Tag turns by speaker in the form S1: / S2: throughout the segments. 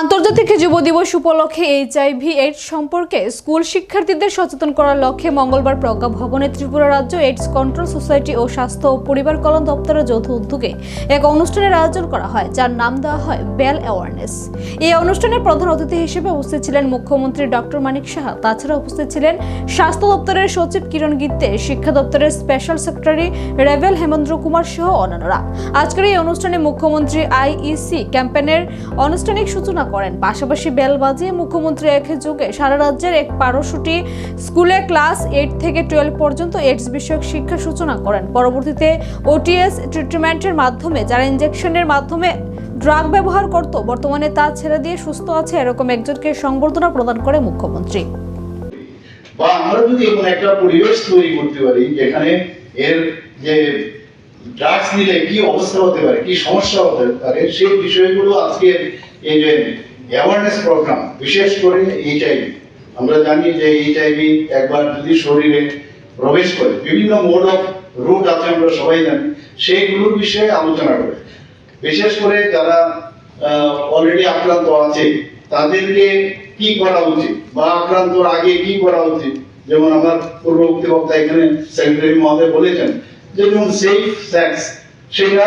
S1: আন্তর্জাতিক যুব দিবস উপলক্ষে এইচআইভি এইডস সম্পর্কে স্কুল শিক্ষার্থীদের সচেতন করার লক্ষ্যে মঙ্গলবার প্রজ্ঞা ভবনে ত্রিপুরা রাজ্য এইডস কন্ট্রোল সোসাইটি ও স্বাস্থ্য ও পরিবার কল্যাণ দপ্তরের যৌথ উদ্যোগে এক অনুষ্ঠানের আয়োজন করা হয়, যার নাম দেওয়া হয় বেল অ্যাওয়ারনেস এই অনুষ্ঠানে প্রধান অতিথি হিসেবে উপস্থিত ছিলেন মুখ্যমন্ত্রী ডক্টর মানিক সাহা। তাছাড়া উপস্থিত ছিলেন স্বাস্থ্য দপ্তরের সচিব কিরণ গিত্তে, শিক্ষা দপ্তরের স্পেশাল সেক্রেটারি রেভেল হেমেন্দ্র কুমার সহ অন্যান্যরা। আজকের এই অনুষ্ঠানে মুখ্যমন্ত্রী আইইসি ক্যাম্পেনের আনুষ্ঠানিক সূচনা করেন। পাশাপাশি বেল বাজিয়ে মুখ্যমন্ত্রী এক যুগে সারা রাজ্যের এক বারোশোটি স্কুলে ক্লাস এইট থেকে টুয়েলভ পর্যন্ত এইডস বিষয়ক শিক্ষার সূচনা করেন। পরবর্তীতে ওটিএস ট্রিটমেন্টের মাধ্যমে, যারা ইনজেকশনের মাধ্যমে ড্রাগ ব্যবহার করত, বর্তমানে তা ছেড়ে দিয়ে সুস্থ আছে এরকম একজনকে সংবর্ধনা প্রদান করে মুখ্যমন্ত্রী।
S2: বা আমরা যদি এমন একটা পরিবেশ তৈরি করতে পারি, যেখানে এর যে ড্রাগস নিলে কি অবস্থা হতে পারে, কি সমস্যা হতে পারে, সেই বিষয়গুলো আজকে এই যে অ্যাওয়ারনেস প্রোগ্রাম বিশেষ করে এইচআইভি আমরা জানি যে এইচআইভি একবার যদি শরীরে প্রবেশ করে, বিভিন্ন মোড অফ রুট আছে আমরা সবাই জানি, সেইগুলোর বিষয়ে আলোচনা করে। বিশেষ করে যারা অলরেডি আক্রান্ত আছে, তাদেরকে কি করা উচিত বা আক্রান্তর আগে কি করা উচিত? যেমন আমার পূর্ববর্তী বক্তা এখানে সেক্রেটারি মহোদয় বলেছেন যেমন সেফ সেক্স সেটা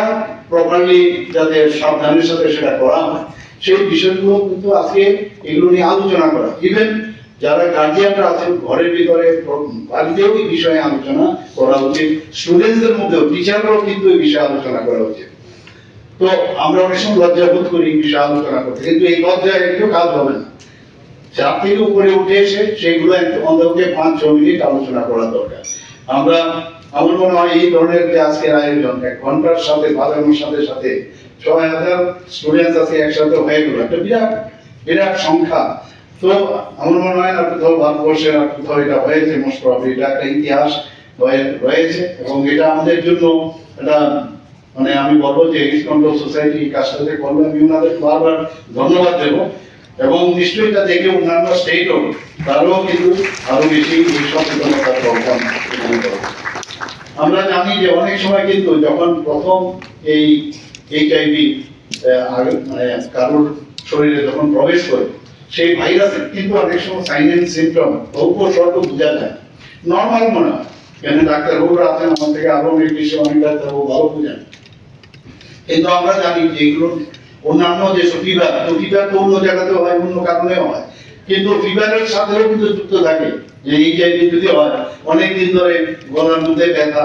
S2: প্রপারলি যাতে সাবধানের সাথে সেটা করা হয়। সেই বিষয়গুলো কিন্তু আজকে এগুলো নিয়ে আলোচনা করা। ইভেন যারা গার্জিয়ানরা আছেন, ঘরের ভিতরে, বাড়িতেও এই বিষয়ে আলোচনা করা উচিত। স্টুডেন্টসদের মধ্যেও টিচাররাও কিন্তু এই বিষয়ে আলোচনা করা উচিত। তো আমরা অনেক সময় লজ্জা বোধ করি বিষয়ে আলোচনা করতে, কিন্তু এই লজ্জায় একটু কাজ হবে না। চার থেকে উপরে উঠে এসে একটু অন্তকে পাঁচ, ছ মিনিট আলোচনা করা দরকার। আমরা, আমার মনে হয় এই ধরনের যে আজকের আয়োজন, এক ঘণ্টার সাথে, বাজানোর সাথে সাথে ছয় হাজার স্টুডেন্টস আছে একসাথে হয়ে গেল। একটা বিরাট বিরাট সংখ্যা। তো আমার মনে হয় না কোথাও ভারতবর্ষের কোথাও এটা হয়েছে মোস্ট প্রবলি এটা একটা ইতিহাস রয়েছে এবং এটা আমাদের জন্য একটা মানে আমি বলব যে সোসাইটি এই কাজটা যে করল আমি ওনাদের বারবার ধন্যবাদ দেবো। এবং নিশ্চয়ই এটা দেখে অন্যান্য স্টেটও তারও কিন্তু আরও বেশি এই সচেতনতার আমরা জানি যে অনেক সময় কিন্তু যখন প্রথম এই এইচআইভি মানে কারোর শরীরে যখন প্রবেশ করে, সেই ভাইরাসের কিন্তু অনেক সময় সাইন এন্ড সিমটম উপসর্গ বোঝা যায়। নর্মাল মনে হয়। কেন আছেন আমার থেকে আরও অনেক বেশি অনেক ভালো বুঝেন। কিন্তু আমরা জানি যে এগুলো অন্যান্য ফিভার তো ফিভার তো অন্য হয় অন্য হয়। কিন্তু ফিভারের সাথেও কিন্তু যুক্ত থাকে যে এইচআইভি যদি হয় অনেক দিন ধরে গলার মধ্যে ব্যথা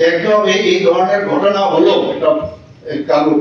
S2: একদম এই ধরনের ঘটনা হলো একটা কারণ